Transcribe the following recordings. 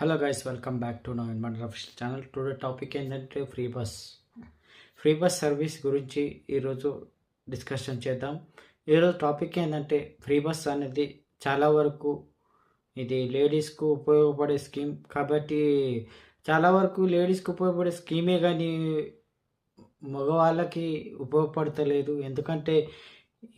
Hello guys welcome back to నా Mandal official channel today topic ఏంటంటే free bus free bus service గురించి ఈరోజు discussion చేద్దాం. ఈరోజు టాపిక్ ఏంటంటే ఫ్రీ బస్ అనేది చాలా వరకు ఇది లేడీస్కు ఉపయోగపడే స్కీమ్ కాబట్టి చాలా వరకు లేడీస్కి ఉపయోగపడే స్కీమే కానీ మగవాళ్ళకి ఉపయోగపడతలేదు. ఎందుకంటే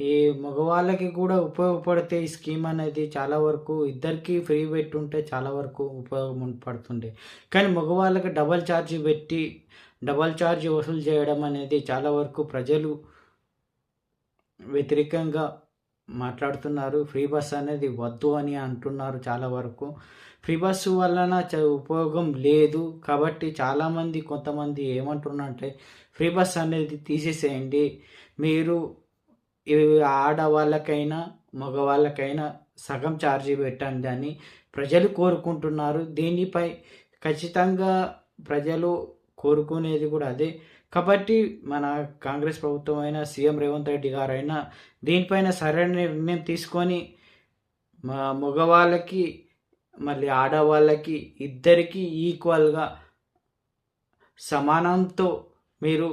ఈ మగవాళ్ళకి కూడా ఉపయోగపడితే ఈ స్కీమ్ అనేది చాలా వరకు ఇద్దరికి ఫ్రీ పెట్టుంటే చాలా వరకు ఉపయోగం పడుతుండే. కానీ మగవాళ్ళకి డబల్ ఛార్జ్ పెట్టి డబల్ ఛార్జ్ వసూలు చేయడం అనేది చాలా వరకు ప్రజలు వ్యతిరేకంగా మాట్లాడుతున్నారు. ఫ్రీ బస్ అనేది వద్దు అని అంటున్నారు చాలా వరకు. ఫ్రీ బస్సు వలన చ ఉపయోగం లేదు కాబట్టి చాలామంది కొంతమంది ఏమంటున్నారంటే ఫ్రీ బస్ అనేది తీసేసేయండి. మీరు ఆడవాళ్ళకైనా మగవాళ్ళకైనా సగం ఛార్జీ పెట్టండి అని ప్రజలు కోరుకుంటున్నారు. దీనిపై ఖచ్చితంగా ప్రజలు కోరుకునేది కూడా అదే. కాబట్టి మన కాంగ్రెస్ ప్రభుత్వం అయినా సీఎం రేవంత్ రెడ్డి గారైనా దీనిపైన సరైన నిర్ణయం తీసుకొని మా మగవాళ్ళకి మళ్ళీ ఆడవాళ్ళకి ఇద్దరికీ ఈక్వల్గా సమానంతో మీరు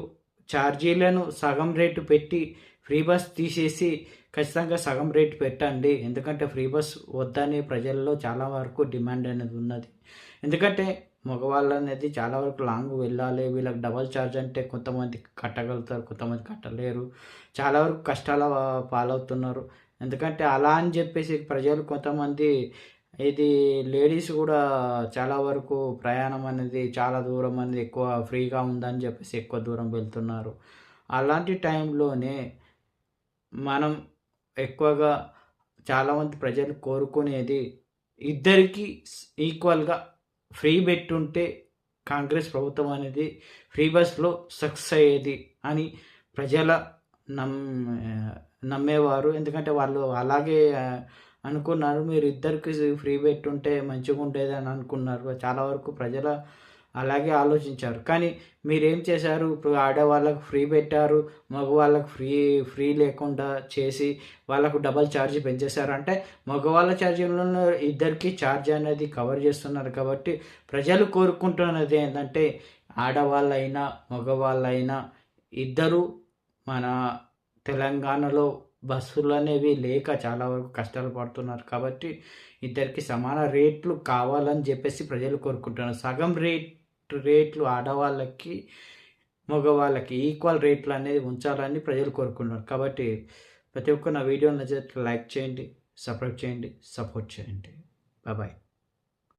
ఛార్జీలను సగం రేటు పెట్టి ఫ్రీ బస్ తీసేసి ఖచ్చితంగా సగం రేట్ పెట్టండి. ఎందుకంటే ఫ్రీ బస్ వద్దని ప్రజల్లో చాలా వరకు డిమాండ్ అనేది ఉన్నది. ఎందుకంటే మగవాళ్ళు అనేది చాలా వరకు లాంగ్ వెళ్ళాలి. వీళ్ళకి డబల్ ఛార్జ్ అంటే కొంతమంది కట్టగలుగుతారు కొంతమంది కట్టలేరు. చాలా వరకు కష్టాల పాలవుతున్నారు. ఎందుకంటే అలా అని చెప్పేసి ప్రజలు కొంతమంది ఇది లేడీస్ కూడా చాలా వరకు ప్రయాణం అనేది చాలా దూరం అనేది ఎక్కువ ఫ్రీగా ఉందని చెప్పేసి ఎక్కువ దూరం వెళ్తున్నారు. అలాంటి టైంలోనే మనం ఎక్కువగా చాలామంది ప్రజలు కోరుకునేది ఇద్దరికి ఈక్వల్గా ఫ్రీ పెట్టుంటే కాంగ్రెస్ ప్రభుత్వం అనేది ఫ్రీ బస్లో సక్సెస్ అయ్యేది అని ప్రజల నమ్ నమ్మేవారు. ఎందుకంటే వాళ్ళు అలాగే అనుకున్నారు. మీరు ఇద్దరికి ఫ్రీ పెట్టుంటే మంచిగా ఉండేది అని అనుకున్నారు. చాలా వరకు ప్రజల అలాగే ఆలోచించారు. కానీ మీరేం చేశారు? ఇప్పుడు ఆడవాళ్ళకు ఫ్రీ పెట్టారు మగవాళ్ళకు ఫ్రీ ఫ్రీ లేకుండా చేసి వాళ్ళకు డబల్ ఛార్జ్ పెంచేశారు. అంటే మగవాళ్ళ ఛార్జీలలో ఇద్దరికి ఛార్జ్ అనేది కవర్ చేస్తున్నారు కాబట్టి ప్రజలు కోరుకుంటున్నది ఏంటంటే ఆడవాళ్ళైనా మగవాళ్ళైనా ఇద్దరు మన తెలంగాణలో బస్సులు అనేవి లేక చాలా వరకు కష్టాలు పడుతున్నారు కాబట్టి ఇద్దరికి సమాన రేట్లు కావాలని చెప్పేసి ప్రజలు కోరుకుంటున్నారు. సగం రేట్ రేట్లు ఆడవాళ్ళకి మగవాళ్ళకి ఈక్వల్ రేట్లు అనేది ఉంచాలని ప్రజలు కోరుకున్నారు కాబట్టి ప్రతి ఒక్క నా వీడియో నచ్చితే లైక్ చేయండి సబ్స్క్రైబ్ చేయండి సపోర్ట్ చేయండి. బాయ్.